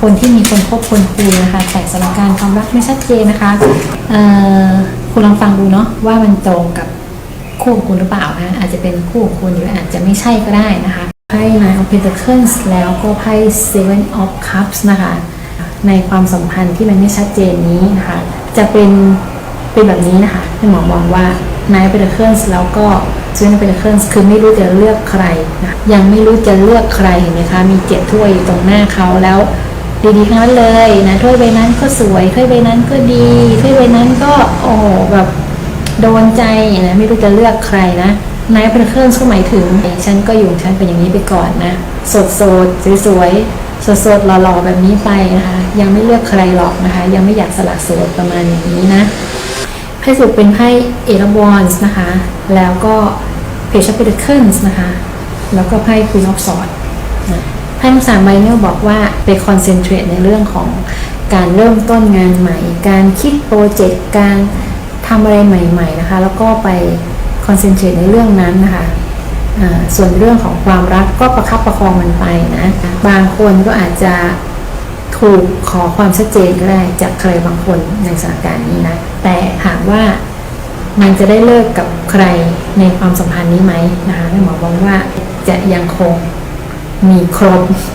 คนที่มีคนคบคนคุยนะคะแต่สถานการณ์ความรักไม่ชัดเจนนะคะคุณลองฟังดูเนาะว่ามันตรงกับคู่ของคุณหรือเปล่านะอาจจะเป็นคู่ของคุณหรืออาจจะไม่ใช่ก็ได้นะคะไพ่ Nine of Pentacles แล้วก็ไพ่ Seven of Cups นะคะ ในความสัมพันธ์ที่มันไม่ชัดเจนนี้นะคะ จะเป็นเป็นแบบนี้นะคะที่หมอมองว่า Nine of Pentacles แล้วก็ Seven of Pentacles คือไม่รู้จะเลือกใครนะยังไม่รู้จะเลือกใครเห็นไหมคะ มีเจ็ดถ้วยอยู่ตรงหน้าเขาแล้ว ดีๆทั้งนั้นเลยนะถ้วยใบนั้นก็สวยถ้วยใบนั้นก็ดีถ้วยใบนั้นก็โอ้แบบโดนใจนะไม่รู้จะเลือกใครนะนายเป็นเครื่องก็หมายถึงฉันก็อยู่ฉันเป็นอย่างนี้ไปก่อนนะสดสดๆสวยๆสดๆหล่อๆแบบนี้ไปนะคะ ยังไม่เลือกใครหรอกนะคะ ยังไม่อยากสละโสดประมาณอย่างนี้นะไพ่สุดเป็นไพ่เอรบอนส์นะคะ แล้วก็เพจ of Pentacles นะคะ แล้วก็ไพ่ Queen of Swords นะ ไพ่ทั้งสามใบเนี่ยบอกว่าไปคอนเซนเทรตในเรื่องของการเริ่มต้นงานใหม่ การคิดโปรเจกต์การทำอะไรใหม่ๆนะคะ แล้วก็ไปคอนเซนเทรตในเรื่องนั้นนะคะส่วนเรื่องของความรักก็ประคับประคองมันไปนะ บางคนก็อาจจะถูกขอความชัดเจนก็ได้จากใครบางคนในสถานการณ์นี้นะ แต่ถามว่ามันจะได้เลิกกับใครในความสัมพันธ์นี้ไหมนะคะแม่หมอบอกว่าจะยังคง มีครบ